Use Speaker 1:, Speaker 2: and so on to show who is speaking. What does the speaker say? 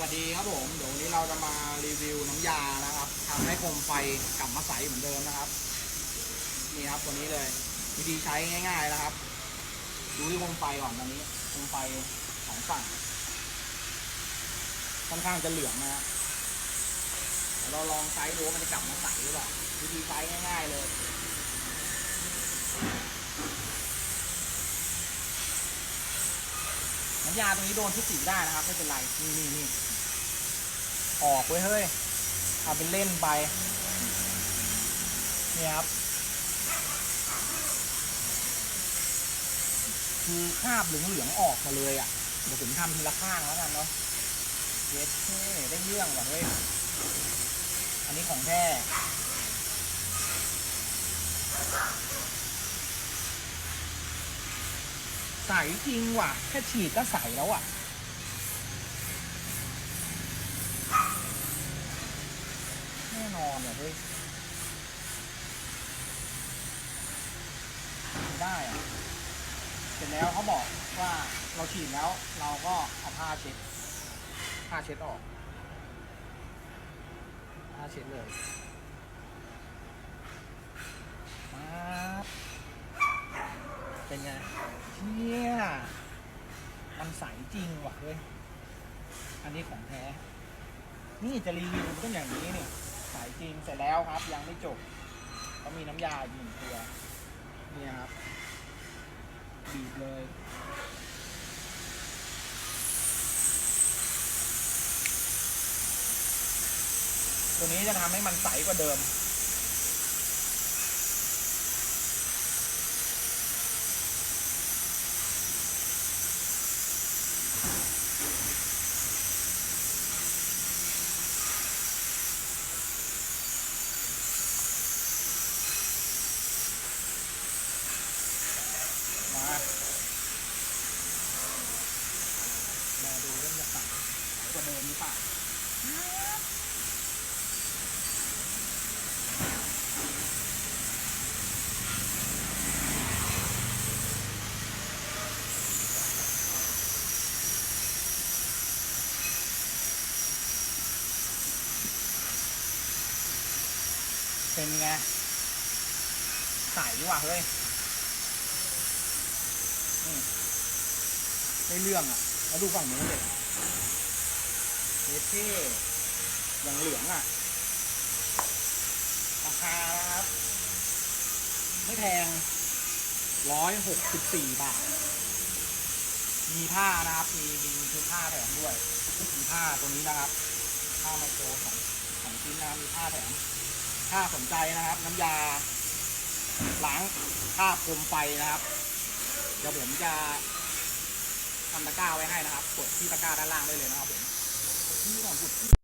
Speaker 1: วัสดีครับผมเดี๋ยววันนี้เราจะมารีวิวน้ำยานะครับทำให้โคมไฟกลับมาใสเหมือนเดิมนะครับนี่ครับตัวนี้เลยวิธีใช้ง่าย ๆนะครับ ดูที่โคมไฟก่อนตอนนี้โคมไฟสองฝั่งค่อนข้างจะเหลืองนะฮะเดี๋ยวเราลองใช้ดูว่ามันจะกลับมาใสหรือเปล่าวิธีใช้ง่าย ๆเลย น้ำยาตรงนี้โดนทุกสีได้นะครับ ไม่เป็นไรนี่นี่นี่ออกไว้ยเฮ้ยเอาเป็นเล่นไปเนี่ยครับ คือคราบเหลืองๆออกมาเลยอะเดี๋ยวผมทำทีละข้างแล้วกันเนาะเย็ดเท่ได้เรื่องว่ะเฮ้ยอันนี้ของแท้ ใสจริงว่ะ แค่ฉีดก็ใสแล้วอะ แน่นอนเนี่ยเฮ้ยได้อะเสร็จแล้วเขาบอกว่าเราฉีดแล้วเราก็เอาผ้าเช็ดผ้าเช็ดออกผ้าเช็ดเลยปั๊บเป็นไง เชี่ยมันใสจริงว่ะเฮ้ย อันนี้ของแท้ นี่จะรีวิวมันต้องอย่างนี้เนี่สายจริงเสร็จแล้วครับ ยังไม่จบเขามีน้ำยาอีกหนึ่งตัวนี่ครับบีบเลยตัวนี้จะทำให้มันใสกว่าเดิม มา มาดูเรื่องจะใสใสกว่าเดิมหรือเปล่า เป็นไงใสว่ะเฮ้ยนี่ได้เรื่องอะ แล้วดูฝั่งนู้นเลย เท่เท่อย่างเหลืองอะราคานะครับ ไม่แพงร้อยหกสิบสี่บาท มีผ้านะครับ มีมีคือผ้าแถมด้วย มีผ้าตัวนี้นะครับ ผ้าไมโครสองสองชิ้นนะมีผ้าแถม ถ้าสนใจนะครับ น้ำยาล้างคราบคมไฟนะครับ เดี๋ยวผมจะทำตะกร้าไว้ให้นะครับ กดที่ตะกร้าด้านล่างได้เลยนะครับผม ที่ของสุดที่